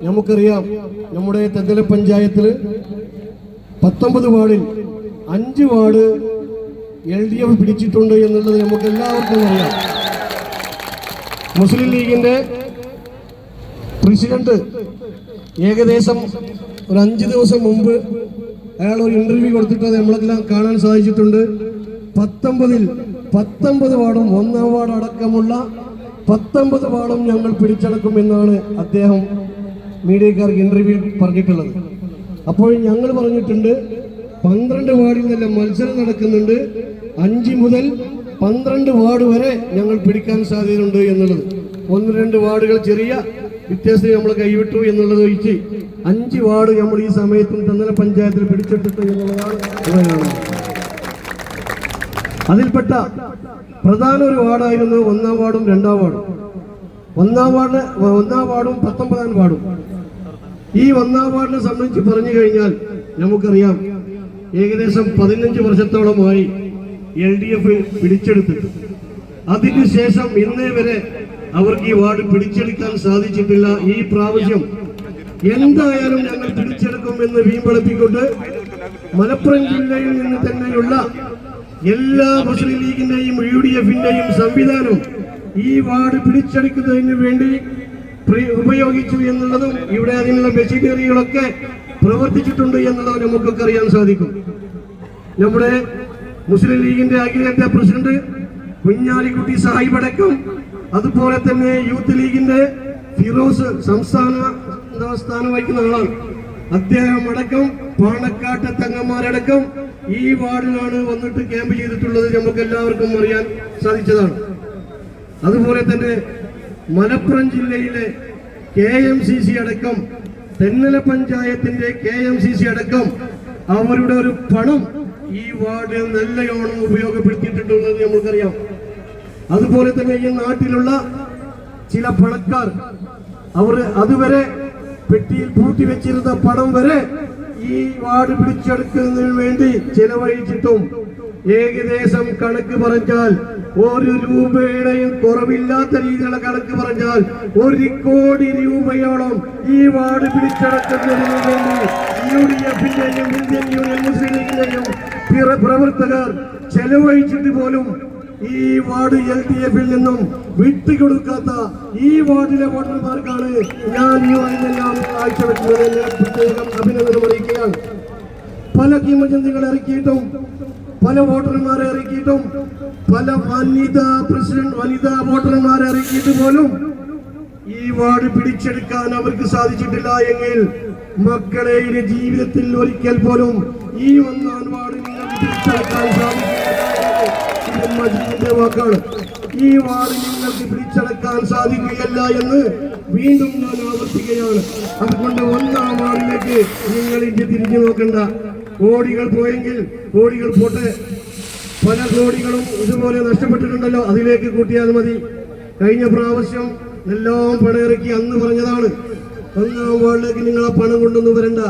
നമുക്കറിയാം നമ്മുടെ തെന്തല പഞ്ചായത്തിൽ പത്തൊമ്പത് വാർഡിൽ അഞ്ച് വാർഡ് എൽ ഡി എഫ് പിടിച്ചിട്ടുണ്ട് എന്നുള്ളത് നമുക്ക് എല്ലാവർക്കും അറിയാം. മുസ്ലിം ലീഗിന്റെ പ്രസിഡന്റ് ഏകദേശം ഒരു അഞ്ച് ദിവസം മുമ്പ് അയാൾ ഒരു ഇന്റർവ്യൂ കൊടുത്തിട്ട് നമ്മളെല്ലാം കാണാൻ സാധിച്ചിട്ടുണ്ട്. പത്തൊമ്പതിൽ പത്തൊമ്പത് വാർഡും ഒന്നാം വാർഡ് അടക്കമുള്ള പത്തൊമ്പത് വാർഡും ഞങ്ങൾ പിടിച്ചടക്കുമെന്നാണ് അദ്ദേഹം മീഡിയക്കാർക്ക് ഇന്റർവ്യൂ പറഞ്ഞിട്ടുള്ളത്. അപ്പോൾ ഞങ്ങൾ പറഞ്ഞിട്ടുണ്ട് പന്ത്രണ്ട് വാർഡിൽ നല്ല മത്സരം നടക്കുന്നുണ്ട്. അഞ്ച് മുതൽ പന്ത്രണ്ട് വാർഡ് വരെ ഞങ്ങൾ പിടിക്കാൻ സാധ്യതയുണ്ട് എന്നുള്ളത്. ഒന്ന് രണ്ട് വാർഡുകൾ ചെറിയ വ്യത്യാസം നമ്മൾ കൈവിട്ടു എന്നുള്ളത് ഒഴിച്ച് അഞ്ച് വാർഡ് നമ്മൾ ഈ സമയത്തും തന്നല പഞ്ചായത്തിൽ പിടിച്ചെടുത്തു എന്നുള്ളതാണ് അതിൽപ്പെട്ട പ്രധാന ഒരു വാർഡായിരുന്നു ഒന്നാം വാർഡും രണ്ടാം വാർഡും. ഒന്നാം വാർഡ് ഒന്നാം വാർഡും പത്തൊമ്പതാം വാർഡും. ഈ ഒന്നാം വാർഡിനെ സംബന്ധിച്ച് പറഞ്ഞു കഴിഞ്ഞാൽ നമുക്കറിയാം ഏകദേശം പതിനഞ്ച് വർഷത്തോളമായി എൽ ഡി എഫ് പിടിച്ചെടുത്തിട്ട് അതിനുശേഷം ഇന്നേ വരെ അവർക്ക് ഈ വാർഡ് പിടിച്ചെടുക്കാൻ സാധിച്ചിട്ടില്ല. ഈ പ്രാവശ്യം എന്തായാലും ഞങ്ങൾ പിടിച്ചെടുക്കും എന്ന് വീമ്പളിപ്പിക്കൊണ്ട് മലപ്പുറം ജില്ലയിൽ നിന്ന് തന്നെയുള്ള എല്ലാ മുസ്ലിം ലീഗിന്റെയും യു ഡി എഫിന്റെയും സംവിധാനവും ഈ വാർഡ് പിടിച്ചെടുക്കുന്നതിന് വേണ്ടി ഉപയോഗിച്ചു എന്നുള്ളതും ഇവിടെ അതിനുള്ള മെഷീനറികളൊക്കെ പ്രവർത്തിച്ചിട്ടുണ്ട് എന്നുള്ളത് നമുക്കൊക്കെ അറിയാൻ സാധിക്കും. നമ്മുടെ മുസ്ലിം ലീഗിന്റെ അഖിലേന്ത്യാ പ്രസിഡന്റ് കുഞ്ഞാലിക്കുട്ടി സാഹിബ് അടക്കം അതുപോലെ തന്നെ യൂത്ത് ലീഗിന്റെ ഫിറോസ് സംസ്ഥാന സ്ഥാനം വഹിക്കുന്ന ആളാണ്. അദ്ദേഹം അടക്കം പാണക്കാട്ടെ തങ്ങന്മാരടക്കം ഈ വാർഡിലാണ് വന്നിട്ട് ക്യാമ്പ് ചെയ്തിട്ടുള്ളത് നമുക്ക് എല്ലാവർക്കും അറിയാൻ സാധിച്ചതാണ്. അതുപോലെ തന്നെ മലപ്പുറം ജില്ലയിലെ കെ എം സി സി അടക്കം തെന്നല പഞ്ചായത്തിന്റെ കെ എം സി സി അടക്കം അവരുടെ ഒരു പണം ഈ വാർഡ് നല്ലയോണം ഉപയോഗപ്പെടുത്തിയിട്ടുണ്ടെന്ന് നമ്മൾക്കറിയാം. അതുപോലെ തന്നെ ഈ നാട്ടിലുള്ള ചില പണക്കാർ അവർ അതുവരെ പെട്ടിയിൽ പൂട്ടി വെച്ചിരുന്ന പണം വരെ ഈ വാർഡ് പിടിച്ചെടുക്കുന്നതിന് വേണ്ടി ചെലവഴിച്ചിട്ടും ഏകദേശം കണക്ക് പറഞ്ഞാൽ ഒരു രൂപയുടെയും കുറവില്ലാത്ത രീതിയിലുള്ള കണക്ക് പറഞ്ഞാൽ ഒരു കോടി രൂപയോളം ഈ വാർഡ് പിടിച്ചടക്കുന്നതിന് പ്രവർത്തകർ ചെലവഴിച്ചിട്ട് പോലും ഈ വാർഡ് എൽ ഡി എഫിൽ നിന്നും വിട്ടുകൊടുക്കാത്ത ഈ വാർഡിലെ വോട്ടർമാർക്കാണ് ഞാൻ ഈ വാർഡിലെല്ലാം കാഴ്ചവെക്കുന്നത് പ്രത്യേകം അഭിനന്ദനം അറിയിക്കുകയാണ്. പല കീമചന്തികൾ ഇറക്കിയിട്ടും പല വോട്ടർമാരെ ഇറക്കിയിട്ടും പല വനിതാ പ്രസിഡന്റ് വനിതാ വോട്ടർമാരെ ഇറക്കിയിട്ട് പോലും ഈ വാർഡ് പിടിച്ചെടുക്കാൻ അവർക്ക് സാധിച്ചിട്ടില്ല എങ്കിൽ മക്കളെ ജീവിതത്തിൽ ഒരിക്കൽ പോലും ഈ ഒന്നാം വാർഡ് നിങ്ങൾക്ക് പിടിച്ചെടുക്കാൻ സാധിക്കില്ല വാക്കാണ്. ഈ വാർഡ് നിങ്ങൾക്ക് പിടിച്ചടക്കാൻ സാധിക്കുകയല്ല എന്ന് വീണ്ടും ഞാൻ ആവർത്തിക്കുകയാണ്. അതുകൊണ്ട് ഒന്നാം വാർഡിലേക്ക് നിങ്ങൾ ഇന്ത്യ തിരിഞ്ഞു നോക്കണ്ട. കോടികൾ പോയെങ്കിൽ കോടികൾ പോട്ടെ. പല കോടികളും ഇതുപോലെ നഷ്ടപ്പെട്ടിട്ടുണ്ടല്ലോ. അതിലേക്ക് കൂട്ടിയാൽ മതി. കഴിഞ്ഞ പ്രാവശ്യം എല്ലാം പണയിറക്കി അന്ന് പറഞ്ഞതാണ്. ഒന്നാം വാർഡിലേക്ക് നിങ്ങൾ ആ പണം കൊണ്ടൊന്നും വരണ്ട.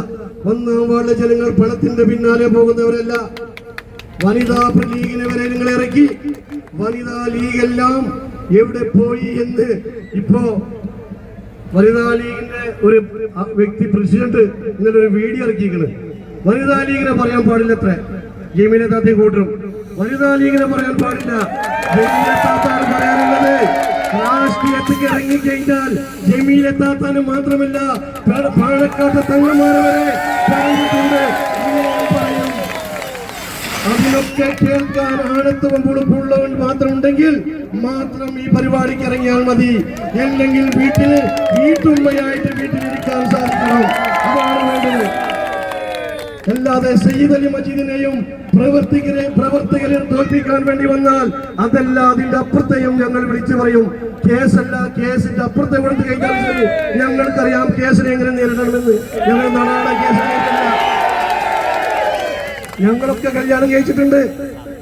ഒന്നാം വാർഡിലെ ജനങ്ങൾ പണത്തിന്റെ പിന്നാലെ പോകുന്നവരല്ല. വനിതാ ലീഗിനെ വരെ നിങ്ങൾ ഇറക്കി. വനിതാ ലീഗ് എല്ലാം എവിടെ പോയി എന്ന് ഇപ്പോ വനിതാ ലീഗിന്റെ ഒരു വ്യക്തി പ്രസിഡന്റ് ഇന്നലെ ഒരു വീഡിയോ ഇറക്കിയിരിക്കുന്നത് വനിതാ ലീഗിനെ പറയാൻ പാടില്ല അത്ര ജമീലെ താത്തി കൂട്ടും. വനിതാ ലീഗിനെ പറയാൻ പാടില്ല. ജമീലെ താത്താണ് പറയാനുള്ളത് രാഷ്ട്രീയത്തിൽ ഇറങ്ങി കഴിഞ്ഞാൽ ജമീലെ മാത്രമല്ല പാഴക്കാത്ത തങ്ങന്മാരെ വരെ പറഞ്ഞിട്ടുണ്ട് അതിനൊക്കെ കേൾക്കാൻ ആഴത്വം പുളുപ്പുള്ളവൻ മാത്രം ഉണ്ടെങ്കിൽ മാത്രം ഈ പരിപാടിക്ക് ഇറങ്ങിയാൽ മതി. അല്ലെങ്കിൽ വീട്ടിൽ വീട്ടുമ്മയായിട്ട് വീട്ടിലിരിക്കാൻ സാധിക്കണം. അതാണ് അല്ലാതെ സയ്യിദ് അലി മജീദിനെയും പ്രവർത്തികരെ പ്രവർത്തകരെ തോൽപ്പിക്കാൻ വേണ്ടി വന്നാൽ അതല്ല അതിന്റെ അപ്പുറത്തെയും ഞങ്ങൾ വിളിച്ചു പറയും. കേസല്ല കേസിന്റെ അപ്പുറത്തെ കൊടുത്തു കഴിഞ്ഞാൽ ഞങ്ങൾക്കറിയാം കേസിനെ എങ്ങനെ നേരിടണമെന്ന്. ഞങ്ങൾ നാളെ കേസ് ഞങ്ങളൊക്കെ കല്യാണം കഴിച്ചിട്ടുണ്ട്.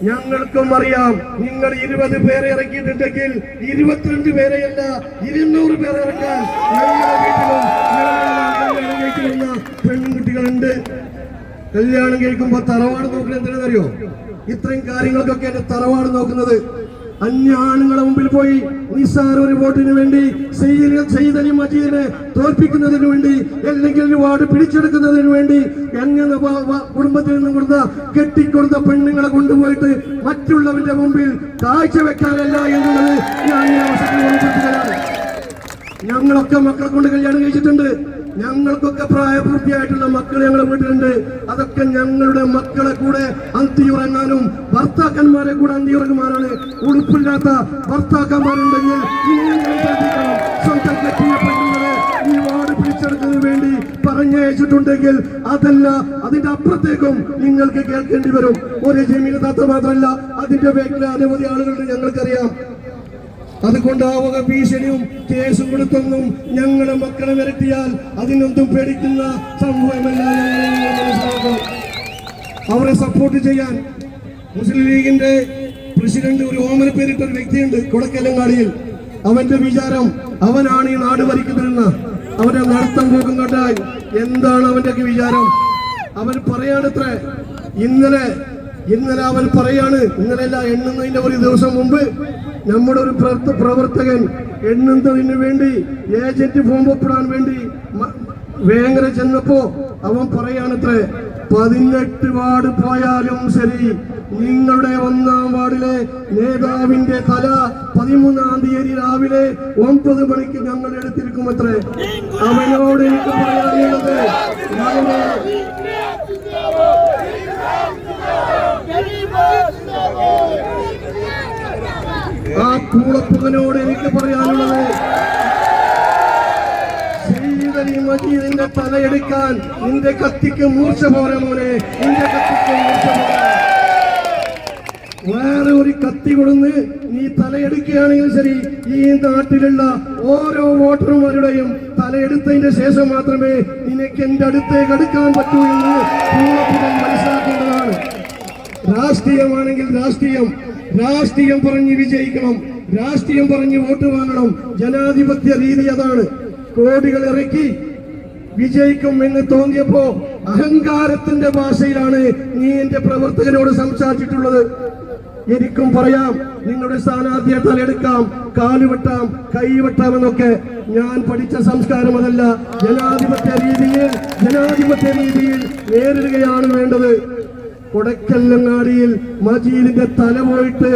ഞങ്ങൾക്കും അറിയാം. നിങ്ങൾ ഇരുപത് പേരെ ഇറക്കിയിട്ടുണ്ടെങ്കിൽ ഇരുപത്തിരണ്ട് പേരെയല്ല ഇരുന്നൂറ് പേരെ ഇറക്കാൻ വീട്ടിലും പെൺകുട്ടികളുണ്ട്. കല്യാണം കഴിക്കുമ്പോ തറവാട് നോക്കുന്നത് എന്തിനാണെന്നറിയോ? ഇത്രയും കാര്യങ്ങൾക്കൊക്കെ എന്റെ തറവാട് നോക്കുന്നത്. അന്യാണുങ്ങളെ മുമ്പിൽ പോയി നിസ്സാര ഒരു വോട്ടിന് വേണ്ടി സയ്യിദ് സയ്യിദ് അലി മജീദിനെ തോൽപ്പിക്കുന്നതിന് വേണ്ടി അല്ലെങ്കിൽ ഒരു വാർഡ് പിടിച്ചെടുക്കുന്നതിന് വേണ്ടി എങ്ങനെ കുടുംബത്തിൽ നിന്നും കൊടുത്ത കെട്ടിക്കൊടുത്ത പെണ്ണുങ്ങളെ കൊണ്ടുപോയിട്ട് മറ്റുള്ളവരുടെ മുമ്പിൽ കാഴ്ച വെക്കാനല്ല എന്നുള്ളത് ഞാൻ ഈ അവസരത്തിൽ ഞങ്ങളൊക്കെ മക്കളെ കൊണ്ട് കല്യാണം കഴിച്ചിട്ടുണ്ട്. ഞങ്ങൾക്കൊക്കെ പ്രായപൂർത്തിയായിട്ടുള്ള മക്കൾ ഞങ്ങളുടെ വീട്ടിലുണ്ട്. അതൊക്കെ ഞങ്ങളുടെ മക്കളെ കൂടെ അന്തിയുറങ്ങാനും ഭർത്താക്കന്മാരെ കൂടെ അന്തിയുറങ്ങുമാനാണ് ഉടുപ്പില്ലാത്ത ഭർത്താക്കന്മാരുണ്ടെങ്കിൽ. സ്വന്തം ഈ വാർഡ് പിടിച്ചെടുക്കുന്നതിന് വേണ്ടി പറഞ്ഞയച്ചിട്ടുണ്ടെങ്കിൽ അതല്ല അതിന്റെ അപ്പുറത്തേക്കും നിങ്ങൾക്ക് കേൾക്കേണ്ടി വരും. ഒരു ജമീന താത്ത മാത്രമല്ല അതിന്റെ പേരിൽ അനവധി ആളുകളുണ്ട് ഞങ്ങൾക്കറിയാം. അതുകൊണ്ട് ആ വക ഭീഷണിയും കേസും കൊടുത്തൊന്നും ഞങ്ങളുടെ മക്കളെ വരട്ടിയാൽ അതിനൊന്നും പേടിക്കുന്ന സംഭവമല്ല അവരെ സപ്പോർട്ട് ചെയ്യാൻ മുസ്ലിം ലീഗിന്റെ പ്രസിഡന്റ് ഒരു ഓമന പേരിട്ട ഒരു വ്യക്തിയുണ്ട് കൊടക്കലങ്ങാടിയിൽ. അവന്റെ വിചാരം അവനാണ് ഈ നാട് ഭരിക്കുന്നതെന്ന്. അവരെ നടത്തം പോക്കും എന്താണ് അവന്റെ വിചാരം? അവൻ പറയാണത്ര ഇന്നലെ ഇന്നലെ അവൻ പറയാണ്. ഇന്നലെ അല്ല എണ്ണുന്നതിന്റെ ഒരു ദിവസം മുമ്പ് നമ്മുടെ ഒരു പ്രവർത്തകൻ എണ്ണുന്നതിന് വേണ്ടി ഏജന്റ് ഫോം ഒപ്പിടാൻ വേണ്ടി വേങ്ങര ചെന്നപ്പോ അവൻ പറയാണത്രേ പതിനെട്ട് വാർഡ് പോയാലും ശരി നിങ്ങളുടെ ഒന്നാം വാർഡിലെ നേതാവിന്റെ തല പതിമൂന്നാം തീയതി രാവിലെ ഒമ്പത് മണിക്ക് ഞങ്ങൾ എടുത്തിരിക്കും അത്രേ അവനോട് എനിക്ക് പറയാനുള്ളത് ആ പൂളപ്പുകനോട് എനിക്ക് പറയാനുള്ളത് മജീദിന്റെ തലയെടുക്കാൻ നിന്റെ കത്തിക്ക് മൂർച്ച പോരെ മോനെ നിന്റെ കത്തിക്ക് മൂർച്ച വേറെ ഒരു കത്തി കൊടുന്ന് നീ തലയെടുക്കുകയാണെങ്കിൽ ശരി ഈ നാട്ടിലുള്ള ഓരോ വോട്ടർമാരുടെയും തലയെടുത്തതിന്റെ ശേഷം മാത്രമേ നിനക്ക് എന്റെ അടുത്തേക്ക് അടുക്കാൻ പറ്റൂ എന്ന് മനസ്സിലാക്കേണ്ടതാണ്. രാഷ്ട്രീയമാണെങ്കിൽ രാഷ്ട്രീയം. രാഷ്ട്രീയം പറഞ്ഞ് വിജയിക്കണം. രാഷ്ട്രീയം പറഞ്ഞ് വോട്ട് വാങ്ങണം. ജനാധിപത്യ രീതി അതാണ്. കോടികൾ ഇറക്കി വിജയിക്കും എന്ന് തോന്നിയപ്പോ അഹങ്കാരത്തിന്റെ ഭാഷയിലാണ് നീ എന്റെ പ്രവർത്തകരോട് സംസാരിച്ചിട്ടുള്ളത്. എനിക്കും പറയാം നിങ്ങളുടെ സ്ഥാനാർത്ഥിയെ തലെടുക്കാം കാലുവെട്ടാം കൈവെട്ടാം എന്നൊക്കെ. ഞാൻ പഠിച്ച സംസ്കാരം അതല്ല. ജനാധിപത്യ രീതിയിൽ ജനാധിപത്യ രീതിയിൽ നേരിടുകയാണ് വേണ്ടത്. കൊടക്കല്ലങ്ങാടിയിൽ മജീദിന്റെ തല പോയിട്ട്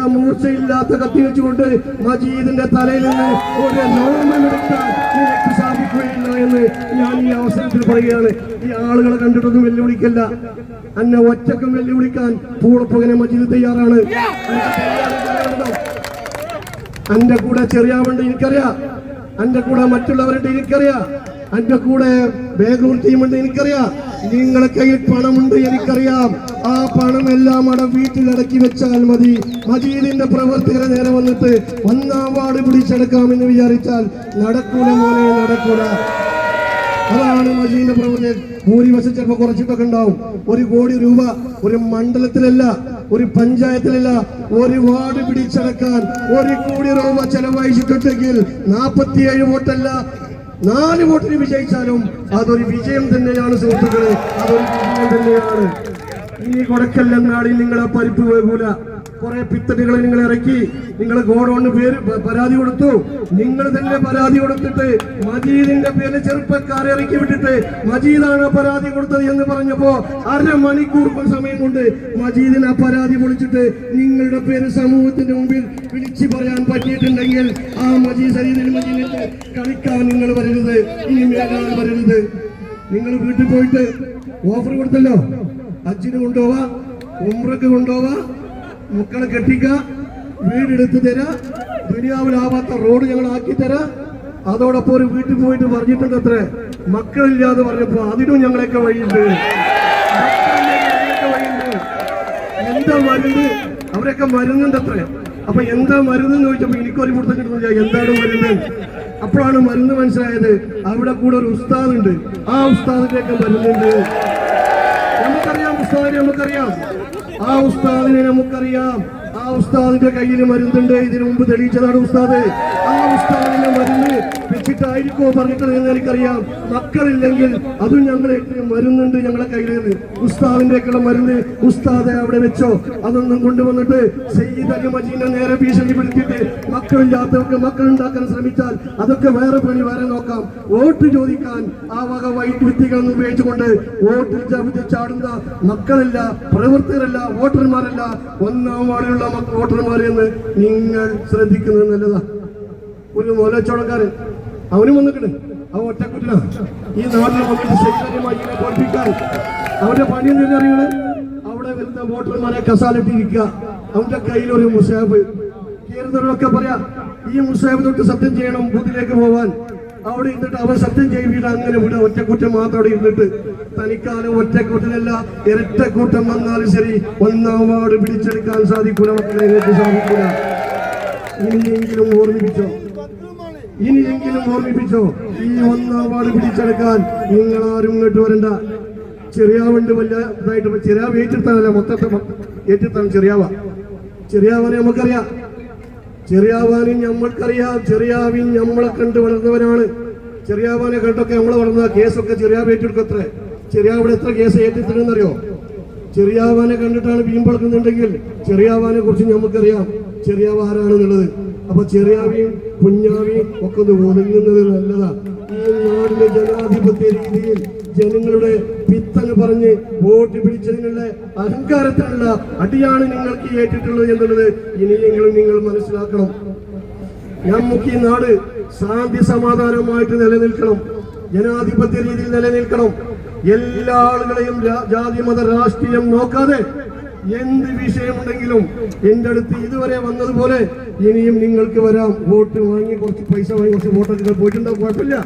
ആ മൂർച്ചയില്ലാത്ത കത്തി വെച്ചുകൊണ്ട് മജീദിന്റെ തലയിൽ നിന്ന് ഒരു നോമെടുക്കാൻ നിനക്ക് സാധിക്കുകയില്ല എന്ന് ഞാൻ ഈ അവസരത്തിൽ പറയുകയാണ്. ഈ ആളുകളെ കണ്ടിട്ടൊന്നും വെല്ലുവിളിക്കല്ല. അന്നെ ഒറ്റക്കും വെല്ലുവിളിക്കാൻ പൂളപ്പുകനെ മജീദ് തയ്യാറാണ്. എന്റെ കൂടെ ചെറിയാവുണ്ട് എനിക്കറിയാം. എന്റെ കൂടെ മറ്റുള്ളവരുടെ എനിക്കറിയാം. അന്റെ കൂടെ ബാംഗ്ലൂർ ടീമുണ്ട് എനിക്കറിയാം. നിങ്ങളെ കയ്യിൽ പണമുണ്ട് എനിക്കറിയാം. ആ പണം എല്ലാം അവിടെ വീട്ടിലടക്കി വെച്ചാൽ മതി. മജീദിന്റെ പ്രവർത്തകരെ നേരെ വന്നിട്ട് ഒന്നാം വാർഡ് പിടിച്ചെടുക്കാമെന്ന് വിചാരിച്ചാൽ നടക്കൂല മോനെ നടക്കൂല. അതാണ് മജീദിന്റെ പ്രവർത്തകൻ ഭൂരിവശം ചിലപ്പോൾ കുറച്ചിട്ടൊക്കെ ഉണ്ടാവും. ഒരു കോടി രൂപ ഒരു മണ്ഡലത്തിലല്ല ഒരു പഞ്ചായത്തിലല്ല ഒരു വാർഡ് പിടിച്ചടക്കാൻ ഒരു കോടി രൂപ ചെലവഴിച്ചിട്ടുണ്ടെങ്കിൽ നാൽപ്പത്തിയേഴ് വോട്ടല്ല നാല് വോട്ടിന് വിജയിച്ചാലും അതൊരു വിജയം തന്നെയാണ് സുഹൃത്തുക്കളെ. അതൊരു വിജയം തന്നെയാണ്. ഇനി കൊടക്കല്ലാടി നിങ്ങളെ പരിപ്പ് വേകൂല കുറെ പിത്തടികളെ നിങ്ങൾ ഇറക്കി നിങ്ങൾ ഗോഡൌണിന് പേര് പരാതി കൊടുത്തു. നിങ്ങൾ തന്നെ പരാതി കൊടുത്തിട്ട് മജീദിന്റെ പേര് ചെറുപ്പക്കാരെ ഇറക്കി വിട്ടിട്ട് മജീദാണ് പരാതി കൊടുത്തത് എന്ന് പറഞ്ഞപ്പോ അരമണിക്കൂർ സമയം കൊണ്ട് മജീദിന് ആ പരാതി പൊളിച്ചിട്ട് നിങ്ങളുടെ പേര് സമൂഹത്തിന്റെ മുമ്പിൽ വിളിച്ചു പറയാൻ പറ്റിയിട്ടുണ്ടെങ്കിൽ ആ മജീദ് സരീദിൽ മജീദിന്റെ കളിക്കാൻ നിങ്ങൾ വരരുത് ഇനി മേഖല വരരുത്. നിങ്ങൾ വീട്ടിൽ പോയിട്ട് ഓഫർ കൊടുത്തല്ലോ. അച്ഛന് കൊണ്ടുപോവാ ഉമ്രക്ക് കൊണ്ടുപോവാ മക്കളെ കെട്ടിക്ക വീടെടുത്ത് തരാ ദുനിയാവിലാവാത്ത റോഡ് ഞങ്ങൾ ആക്കി തരാ. അതോടൊപ്പം ഒരു വീട്ടിൽ പോയിട്ട് പറഞ്ഞിട്ടുണ്ട് അത്ര മക്കളില്ലാതെ പറഞ്ഞപ്പോ അതിനും ഞങ്ങളൊക്കെ വഴിയുണ്ട്. എന്താ മരുന്ന്? അവരൊക്കെ മരുന്നുണ്ട് അത്ര അപ്പൊ എന്താ മരുന്ന് ചോദിച്ചപ്പോ എനിക്കൊരു പിടുത്തം കിട്ടുന്നില്ല. എന്താണ് മരുന്ന്? അപ്പോഴാണ് മരുന്ന് മനസ്സിലായത്. അവിടെ കൂടെ ഒരു ഉസ്താദുണ്ട് ആ ഉസ്താദിന്റെയൊക്കെ മരുന്നുണ്ട്. ഉസ്താദിനെ നമുക്കറിയാം. ആ ഉസ്താദിനെ നമുക്കറിയാം. ആ ഉസ്താദിന്റെ കയ്യിൽ മരുന്നുണ്ട്. ഇതിനു മുമ്പ് തെളിയിച്ചതാണ് ഉസ്താദ്. ആ ഉസ്താദിന്റെ മരുന്ന് വെച്ചിട്ടായിരിക്കോ പറഞ്ഞിട്ടുള്ളത് എന്ന് എനിക്കറിയാം. മക്കളില്ലെങ്കിൽ അതും ഞങ്ങളെ മരുന്നുണ്ട് ഞങ്ങളെ കയ്യിൽ ഉസ്താദിന്റെ ഒക്കെ മരുന്ന് ഉസ്താദെ അവിടെ വെച്ചോ. അതൊന്നും കൊണ്ടുവന്നിട്ട് സയ്യിദ് അലി മജീനെ നേരെ ഭീഷണിപ്പെടുത്തിയിട്ട് മക്കളില്ലാത്തവർക്ക് മക്കൾ ഉണ്ടാക്കാൻ ശ്രമിച്ചാൽ അതൊക്കെ വേറെ പണി വേറെ നോക്കാം. വോട്ട് ചോദിക്കാൻ ആ വക വൈറ്റ് വിത്തികളൊന്നും ഉപയോഗിച്ചുകൊണ്ട് വോട്ടിൽ ചാടുന്ന മക്കളല്ല പ്രവർത്തകരല്ല വോട്ടർമാരല്ല ഒന്നാം വാർഡിലുള്ള മക്ക- വോട്ടർമാരെന്ന് നിങ്ങൾ ശ്രദ്ധിക്കുന്നത് നല്ലതാ. ഒരു മോലച്ചോളക്കാരൻ അവനും വന്നിട്ടുണ്ട്. അവൻ ഒറ്റക്കുറ്റന ഈ നാട്ടിൽ വന്നിട്ട് ശൈലര്യമായി ഇങ്ങനെ തോൽപ്പിക്കാൻ അവന്റെ പണി അറിയണേ അവിടെ വരുന്ന വോട്ടർമാരെ കസാലിട്ടിരിക്കുക. അവന്റെ കയ്യിൽ ഒരു മുസാബ്. കീറുന്നവരൊക്കെ പറയാ ഈ മുസാബ് തൊട്ട് സത്യം ചെയ്യണം ബൂത്തിലേക്ക് പോവാൻ. അവിടെ ഇരുന്നിട്ട് അവൻ സത്യം ചെയ്തിട്ട് അങ്ങനെ വിടുക. ഒറ്റക്കുറ്റം മാത്രം അവിടെ ഇരുന്നിട്ട് തനിക്കാലം ഒറ്റക്കൂട്ടലല്ല ഇരട്ടക്കൂട്ടം വന്നാലും ശരി ഒന്നാം വാർഡ് പിടിച്ചെടുക്കാൻ സാധിക്കൂല മക്കളെ സാധിക്കൂല. ഇനിയെങ്കിലും ഓർമ്മിപ്പിച്ചോ? ഇനിയെങ്കിലും ഓർമ്മിപ്പിച്ചോ? ഈ ഒന്നാം വാർഡ് പിടിച്ചെടുക്കാൻ നിങ്ങൾ ആരും ഇങ്ങോട്ട് വരണ്ട. ചെറിയാവുണ്ട് വല്ല ഇതായിട്ട് ചെറിയാവ് ഏറ്റെടുത്താണല്ല മൊത്തത്തെ ഏറ്റെടുത്താണ് ചെറിയാവ. ചെറിയാവനെ നമുക്കറിയാം. ചെറിയാവാനും നമ്മൾക്കറിയാം ചെറിയാവിൻ നമ്മളെ കണ്ട് വളർന്നവനാണ്. ചെറിയാവാനെ കണ്ടൊക്കെ നമ്മളെ വളർന്ന കേസൊക്കെ ചെറിയാവ് ഏറ്റെടുക്കത്രേ ചെറിയാവിടെ എത്ര കേസ് ഏറ്റെടുത്തണെന്നറിയോ ചെറിയാവാനെ കണ്ടിട്ടാണ് വീമ്പളക്കുന്നുണ്ടെങ്കിൽ ചെറിയാവാനെ കുറിച്ച് നമുക്കറിയാം ചെറിയാവ് ആരാണെന്നുള്ളത്. അപ്പൊ ചെറിയാവിയും കുഞ്ഞാവിയും ഒക്കെ ഒന്ന് ഒതുങ്ങുന്നത് നല്ലതാ. ഈ നാടിന്റെ ജനാധിപത്യ രീതിയിൽ ജനങ്ങളുടെ പിത്തന് പറഞ്ഞ് വോട്ട് പിടിച്ചതിനുള്ള അഹങ്കാരത്തിനുള്ള അടിയാണ് നിങ്ങൾക്ക് ഏറ്റിട്ടുള്ളത് എന്നുള്ളത് ഇനിയെങ്കിലും നിങ്ങൾ മനസ്സിലാക്കണം. നമുക്ക് ഈ നാട് ശാന്തി സമാധാനമായിട്ട് നിലനിൽക്കണം. ജനാധിപത്യ രീതിയിൽ നിലനിൽക്കണം. എല്ലാ ആളുകളെയും ജാതി മത രാഷ്ട്രീയം നോക്കാതെ എന്ത് വിഷയമുണ്ടെങ്കിലും എന്റെ അടുത്ത് ഇതുവരെ വന്നതുപോലെ ഇനിയും നിങ്ങൾക്ക് വരാം. വോട്ട് വാങ്ങി കുറച്ച് പൈസ വാങ്ങി കുറച്ച് വോട്ടൊക്കെ പോയിട്ടുണ്ടാവും കുഴപ്പമില്ല.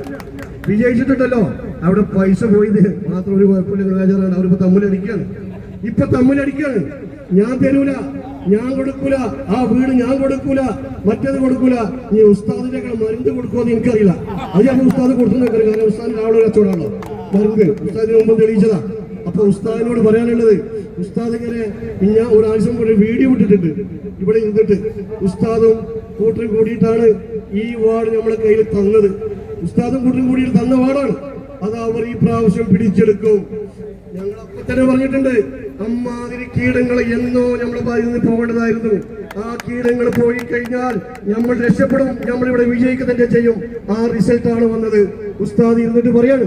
വിജയിച്ചിട്ടുണ്ടല്ലോ. അവിടെ പൈസ പോയത്. മാത്രം ഒരു കുഴപ്പമില്ല ഗൃഹാചാരാണ് അവരിപ്പോ തമ്മിലടിക്കാണ്. ഇപ്പൊ തമ്മിലടിക്കാണ്. ഞാൻ തരൂല ഞാൻ കൊടുക്കൂല ആ വീട് ഞാൻ കൊടുക്കൂല മറ്റേത് കൊടുക്കൂല. നീ ഉസ്താദിന്റെ മരുന്ന് കൊടുക്കുമെന്ന് എനിക്കറിയില്ല. അത് ഞാൻ ഉസ്താദ് കൊടുത്തു കാരണം ഉസ്താദിന് രാവിലെ കച്ചവടമാണോ. മരുന്ന്. ഉസ്താദിന് മുമ്പ് തെളിയിച്ചതാ. അപ്പൊ ഉസ്താദിനോട് പറയാനുള്ളത് ഉസ്താദ് ഇങ്ങനെ ഞാൻ ഒരാഴ്ച മുമ്പ് വീഡിയോ ഇട്ടിട്ടുണ്ട്. ഇവിടെ ഇരുന്നിട്ട് ഉസ്താദും കൂട്ടരും കൂടിയിട്ടാണ് ഈ വാർഡ് നമ്മളെ കയ്യിൽ തന്നത്. ഉസ്താദും കൂട്ടരും കൂടിയിട്ട് തന്ന വാർഡാണ്. അത് അവർ ഈ പ്രാവശ്യം പിടിച്ചെടുക്കും. ഞങ്ങൾ അപ്പൊ തന്നെ പറഞ്ഞിട്ടുണ്ട് അമ്മാതിരി കീടങ്ങൾ എന്നോ ബാധിൽ നിന്ന് പോകേണ്ടതായിരുന്നു. ആ കീടങ്ങൾ പോയി കഴിഞ്ഞാൽ നമ്മൾ രക്ഷപ്പെടും നമ്മൾ ഇവിടെ വിജയിക്കുക തന്നെ ചെയ്യും. ആ റിസൾട്ട് ആണ് വന്നത്. ഉസ്താദി ഇരുന്നിട്ട് പറയാണ്.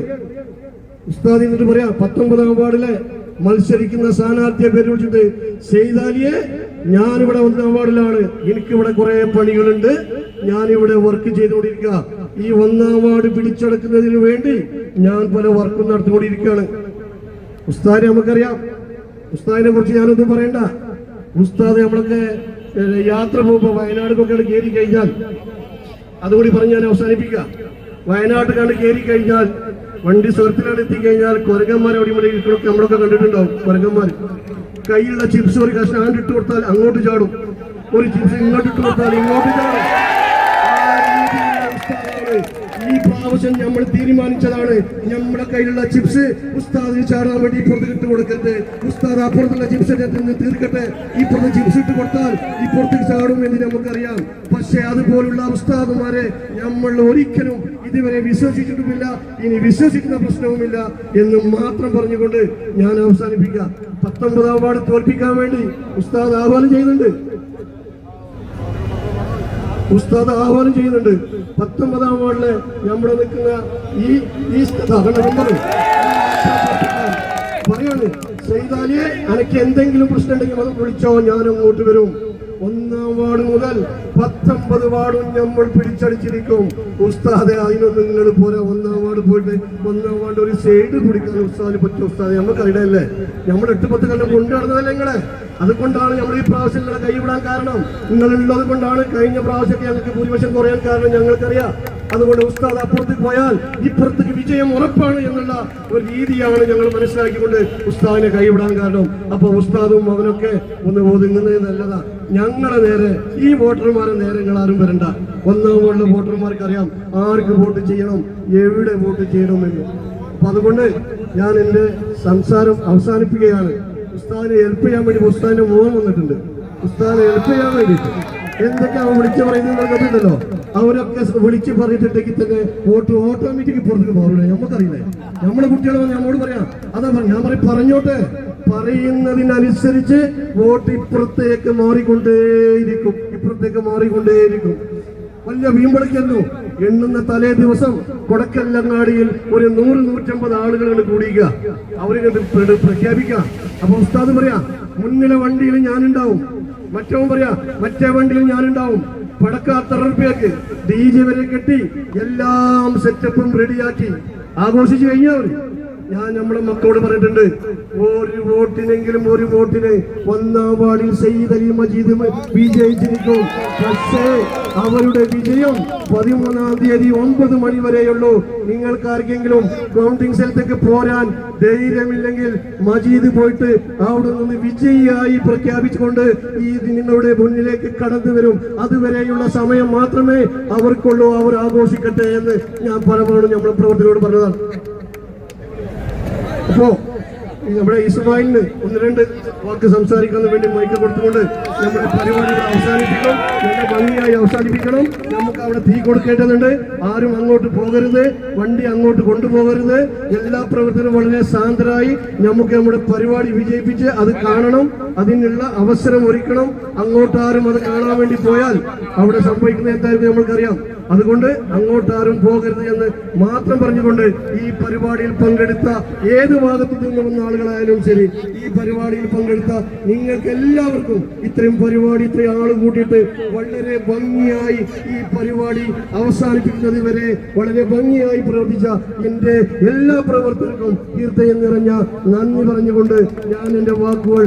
ഉസ്താദി എന്നിട്ട് പറയാ പത്തൊമ്പതാം വാർഡിലെ മത്സരിക്കുന്ന സ്ഥാനാർത്ഥിയെ പേര് വിളിച്ചിട്ട് സെയ്താലിയെ ഞാനിവിടെ വന്ന വാർഡിലാണ്. എനിക്കിവിടെ കുറെ പണികളുണ്ട്. ഞാനിവിടെ വർക്ക് ചെയ്തുകൊണ്ടിരിക്കുക. ഈ ഒന്നാം വാർഡ് പിടിച്ചെടുക്കുന്നതിന് വേണ്ടി ഞാൻ പല വർക്കും നടത്തിക്കൊണ്ടിരിക്കുകയാണ്. ഉസ്താദിനെ നമുക്കറിയാം. ഉസ്താദിനെ കുറിച്ച് ഞാനൊന്നും പറയണ്ട. ഉസ്താദ് നമ്മളൊക്കെ യാത്ര പോകുമ്പോൾ വയനാടിനൊക്കെ കയറി കഴിഞ്ഞാൽ. അതുകൂടി പറഞ്ഞ് ഞാൻ അവസാനിപ്പിക്കുക. വയനാട് കണ്ട് കയറി കഴിഞ്ഞാൽ വണ്ടി സ്വർത്തിലാണ് എത്തിക്കഴിഞ്ഞാൽ കൊരകന്മാർ അവിടെ ഇവിടെ ഇരിക്കണമൊക്കെ നമ്മളൊക്കെ കണ്ടിട്ടുണ്ടാവും കൊരകന്മാർ കയ്യിലുള്ള ചിപ്സ് ഒരു കഷ്ണം ഇട്ട് കൊടുത്താൽ അങ്ങോട്ട് ചാടും. ഒരു ചിപ്സ് ഇങ്ങോട്ട് ഇട്ട് കൊടുത്താൽ ഇങ്ങോട്ട് ചാടും. ഈ പ്രാവശ്യം നമ്മൾ തീരുമാനിച്ചതാണ്. നമ്മുടെ കയ്യിലുള്ള ചിപ്സ് ഉസ്താദിന് ചാടാൻ വേണ്ടി ഇപ്പുറത്ത് ഇട്ട് കൊടുക്കരുത്. ഉസ്താദ് അപ്പുറത്തുള്ള ചിപ്സ് തീർക്കട്ടെ. ഇപ്പുറത്ത് ചിപ്സ് ഇട്ട് കൊടുത്താൽ ഇപ്പുറത്ത് ചാടും എന്ന് നമുക്കറിയാം. പക്ഷേ അതുപോലുള്ള ഉസ്താദുമാരെ നമ്മൾ ഒരിക്കലും ഇതുവരെ വിശ്വസിച്ചിട്ടുമില്ല. ഇനി വിശ്വസിക്കുന്ന പ്രശ്നവുമില്ല എന്ന് മാത്രം പറഞ്ഞുകൊണ്ട് ഞാൻ അവസാനിപ്പിക്കാം. പത്തൊമ്പതാം വാർഡ് തോൽപ്പിക്കാൻ വേണ്ടി ഉസ്താദ് ആഹ്വാനം ചെയ്യുന്നുണ്ട്. ഉസ്താദ് ആഹ്വാനം ചെയ്യുന്നുണ്ട്. പത്തൊമ്പതാം വാർഡിൽ നമ്മുടെ നിൽക്കുന്ന ഈ ഈ പറയാണ് ചെയ്താലേ എനിക്ക് എന്തെങ്കിലും പ്രശ്നം ഉണ്ടെങ്കിൽ അത് വിളിച്ചോ ഞാൻ അങ്ങോട്ട് വരും. ഒന്നാം വാർഡ് മുതൽ പത്തൊമ്പത് വാർഡും നമ്മൾ പിടിച്ചടിച്ചിരിക്കും. ഉസ്താദെ അതിനൊന്നും നിങ്ങൾ പോലെ ഒന്നാം വാർഡ് പോയിട്ട് ഒന്നാം വാർഡ് ഒരു സൈഡ് കുടിക്കാൻ ഉസ്താദിന് പറ്റും ഉസ്താദെ നമുക്ക് അറിയണല്ലേ നമ്മൾ എട്ട് പത്ത് കണ്ടം കൊണ്ടു നടന്നതല്ലേ നിങ്ങളെ? അതുകൊണ്ടാണ് നമ്മൾ ഈ പ്രാവശ്യം നിങ്ങളെ കൈവിടാൻ കാരണം. നിങ്ങളുള്ളത് കൊണ്ടാണ് കഴിഞ്ഞ പ്രാവശ്യമൊക്കെ ഞങ്ങൾക്ക് ഭൂരിപക്ഷം കുറയാൻ കാരണം ഞങ്ങൾക്കറിയാം. അതുകൊണ്ട് ഉസ്താദ് അപ്പുറത്തേക്ക് പോയാൽ ഇപ്പുറത്തേക്ക് വിജയം ഉറപ്പാണ് എന്നുള്ള ഒരു രീതിയാണ് ഞങ്ങൾ മനസ്സിലാക്കിക്കൊണ്ട് ഉസ്താദിനെ കൈവിടാൻ കാരണം. അപ്പൊ ഉസ്താദും അവനൊക്കെ ഒന്ന് ഒതുങ്ങുന്നത് നല്ലതാ. ഞങ്ങളെ നേരെ ഈ വോട്ടർമാരെ നേരെ നിങ്ങൾ ആരും വരണ്ട. ഒന്നാം വാർഡിലെ വോട്ടർമാർക്ക് അറിയാം ആർക്ക് വോട്ട് ചെയ്യണം എവിടെ വോട്ട് ചെയ്യണമെന്ന്. അപ്പൊ അതുകൊണ്ട് ഞാൻ എന്റെ സംസാരം അവസാനിപ്പിക്കുകയാണ്. ഉസ്താദിനെ ഹെൽപ്പ് ചെയ്യാൻ വേണ്ടി ഉസ്താദിന്റെ മോഹം വന്നിട്ടുണ്ട്. ഉസ്താദിനെ ഹെൽപ്പ് ചെയ്യാൻ വേണ്ടിയിട്ട്. എന്തൊക്കെ അവൻ വിളിച്ചു പറയുന്നത് കേട്ടിട്ടുണ്ടല്ലോ അവരൊക്കെ വിളിച്ച് പറഞ്ഞിട്ടുണ്ടെങ്കിൽ തന്നെ വോട്ട് ഓട്ടോമാറ്റിക് പുറത്തേക്ക് പോകില്ല നമുക്കറിയില്ലേ നമ്മളെ കുട്ടികളെ നമ്മളോട് നമ്മോട് പറയാം അതാ ഞാൻ പറയും പറഞ്ഞോട്ടെ? പറയുന്നതിനനുസരിച്ച് വോട്ട് ഇപ്പുറത്തേക്ക് മാറിക്കൊണ്ടേയിരിക്കും. ഇപ്പുറത്തേക്ക് മാറിക്കൊണ്ടേയിരിക്കും. വലിയ വീമ്പളിക്കുന്നു എണ്ണുന്ന തലേ ദിവസം കൊടക്കല്ലങ്ങാടിയിൽ ഒരു നൂറ് നൂറ്റമ്പത് ആളുകൾ കൂടിയുക അവർ പ്രഖ്യാപിക്കാം. അപ്പൊ ഉസ്താദ് പറയാ മുന്നിലെ വണ്ടിയിൽ ഞാനുണ്ടാവും. മറ്റവൻ പറയാ മറ്റേ വണ്ടിയിൽ ഞാനുണ്ടാവും. പടക്കാത്തറപ്പിയാക്ക് ഡി ജെ വരെ കെട്ടി എല്ലാം സെറ്റപ്പും റെഡിയാക്കി ആഘോഷിച്ചു കഴിഞ്ഞവർ ഞാൻ നമ്മുടെ മക്കളോട് പറഞ്ഞിട്ടുണ്ട് ഒരു വോട്ടിനെങ്കിലും ഒരു വോട്ടിന് ഒന്നാം വാർഡിൽ സയ്യിദ് അലി മജീദ് വിജയിച്ചിരിക്കും. പക്ഷേ അവരുടെ വിജയം പതിമൂന്നാം തീയതി ഒമ്പത് മണി വരെയുള്ളൂ. നിങ്ങൾക്ക് ആർക്കെങ്കിലും കൗണ്ടിംഗ് സ്ഥലത്തേക്ക് പോരാൻ ധൈര്യമില്ലെങ്കിൽ മജീദ് പോയിട്ട് അവിടെ നിന്ന് വിജയിയായി പ്രഖ്യാപിച്ചുകൊണ്ട് ഈ നിങ്ങളുടെ മുന്നിലേക്ക് കടന്നു വരും. അതുവരെയുള്ള സമയം മാത്രമേ അവർക്കുള്ളൂ അവർ ആഘോഷിക്കട്ടെ എന്ന് ഞാൻ പലപ്പോഴും നമ്മുടെ പ്രവർത്തകരോട് പറഞ്ഞതാണ്. അപ്പോ നമ്മുടെ ഇസ്മായിലിന് ഒന്ന് രണ്ട് വാക്ക് സംസാരിക്കാൻ വേണ്ടി മൈക്ക് കൊടുത്തുകൊണ്ട് നമ്മുടെ പരിപാടികൾ അവസാനിപ്പിക്കണം. നല്ല ഭംഗിയായി അവസാനിപ്പിക്കണം. നമുക്ക് അവിടെ തീ കൊടുക്കേണ്ടതുണ്ട്. ആരും അങ്ങോട്ട് പോകരുത്. വണ്ടി അങ്ങോട്ട് കൊണ്ടുപോകരുത്. എല്ലാ പ്രവർത്തനവും വളരെ ശാന്തരായി നമുക്ക് നമ്മുടെ പരിപാടി വിജയിപ്പിച്ച് അത് കാണണം. അതിനുള്ള അവസരം ഒരുക്കണം. അങ്ങോട്ടാരും അത് കാണാൻ വേണ്ടി പോയാൽ അവിടെ സംഭവിക്കുന്നത് എന്തായിരുന്നു നമ്മൾക്കറിയാം. അതുകൊണ്ട് അങ്ങോട്ടാരും പോകരുത് എന്ന് മാത്രം പറഞ്ഞുകൊണ്ട് ഈ പരിപാടിയിൽ പങ്കെടുത്ത ഏത് ഭാഗത്തു നിന്ന് വന്ന ആളുകളായാലും ശരി ഈ പരിപാടിയിൽ പങ്കെടുത്ത നിങ്ങൾക്ക് എല്ലാവർക്കും ഇത്രയും പരിപാടി ഇത്രയും ആൾ കൂട്ടിയിട്ട് വളരെ ഭംഗിയായി ഈ പരിപാടി അവസാനിപ്പിക്കുന്നത് വരെ വളരെ ഭംഗിയായി പ്രവർത്തിച്ച എന്റെ എല്ലാ പ്രവർത്തകർക്കും തീർത്ഥയം നിറഞ്ഞ നന്ദി പറഞ്ഞുകൊണ്ട് ഞാൻ എന്റെ വാക്കുകൾ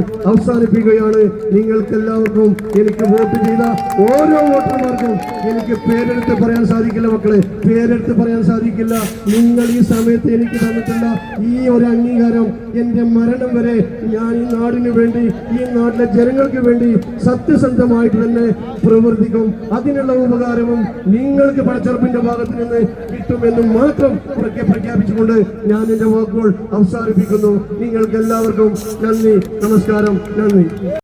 അവസാനിപ്പിക്കുകയാണ്. നിങ്ങൾക്ക് എല്ലാവർക്കും എനിക്ക് വോട്ട് ചെയ്ത ഓരോ വോട്ടർമാർക്കും എനിക്ക് പേരെടുത്ത് പറയാൻ സാധിക്കില്ല മക്കളെ. പേരെടുത്ത് പറയാൻ സാധിക്കില്ല. നിങ്ങൾ ഈ സമയത്ത് എനിക്ക് തന്നിട്ടുള്ള ഈ ഒരു അംഗീകാരം എന്റെ മരണം വരെ ഞാൻ ഈ നാടിനു വേണ്ടി ഈ നാട്ടിലെ ജനങ്ങൾക്ക് വേണ്ടി സത്യസന്ധമായിട്ട് തന്നെ പ്രവർത്തിക്കും. അതിനുള്ള ഉപകാരവും നിങ്ങൾക്ക് പടച്ചെറുപ്പിന്റെ ഭാഗത്ത് നിന്ന് കിട്ടുമെന്ന് മാത്രം ഉറക്കെ പ്രഖ്യാപിച്ചുകൊണ്ട് ഞാൻ എന്റെ വാക്കുകൾ അവസാനിപ്പിക്കുന്നു. നിങ്ങൾക്ക് എല്ലാവർക്കും നന്ദി നമസ്കാരം. Really?